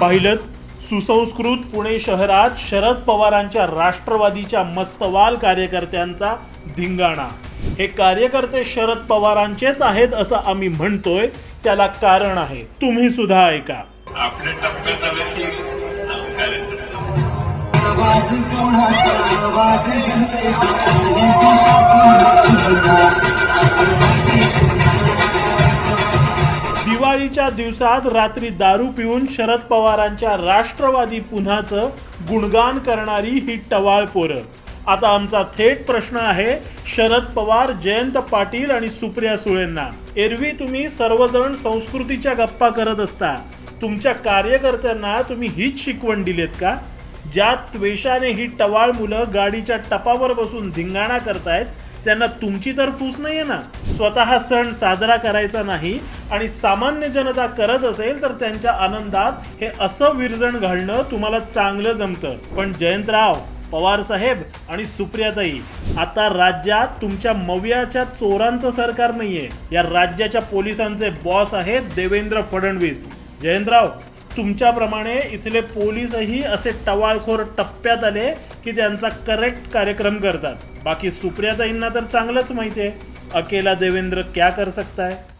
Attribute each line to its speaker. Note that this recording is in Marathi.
Speaker 1: पाहिलं सुसंस्कृत पुणे शहरात शरद पवारांच्या राष्ट्रवादीच्या मस्तवाल कार्यकर्त्यांचा धिंगाणा. हे कार्यकर्ते शरद पवारांचेच आहेत असं आम्ही म्हणतोय त्याला कारण आहे. तुम्ही सुद्धा ऐका.
Speaker 2: आपल्या टप्प्यात
Speaker 1: दिवाळीच्या दिवसात रात्री दारू पिऊन शरद पवारांच्या राष्ट्रवादी पुन्हाचं गुणगान करणारी ही टवाळ पोरं. आता आमचा थेट प्रश्न आहे शरद पवार जयंत पाटील आणि सुप्रिया सुळेंना. एरवी तुम्ही सर्वजण संस्कृतीच्या गप्पा करत असता. तुमच्या कार्यकर्त्यांना तुम्ही हीच शिकवण दिलीत का? ज्या त्वेषाने ही टवाळ मुलं गाडीच्या टपावर बसून धिंगाणा करतायत त्यांना तुमची तर फूस नाहीये ना. स्वतः सण साजरा करायचा नाही आणि सामान्य जनता करत असेल तर त्यांच्या आनंदात हे असं विरजण घालणं तुम्हाला चांगलं जमतं. पण जयंतराव पवार साहेब आणि सुप्रियाताई आता राज्यात तुमच्या मव्याच्या चोरांचं सरकार नाहीये. या राज्याच्या पोलिसांचे बॉस आहेत देवेंद्र फडणवीस. जयंतराव तुमच्याप्रमाणे इथले पोलीसही असे टवाळखोर टप्प्यात आले की त्यांचा करेक्ट कार्यक्रम करतात. बाकी सुप्रियाताईंना तर चांगलंच माहिती आहे. अकेला देवेंद्र क्या कर सकता है?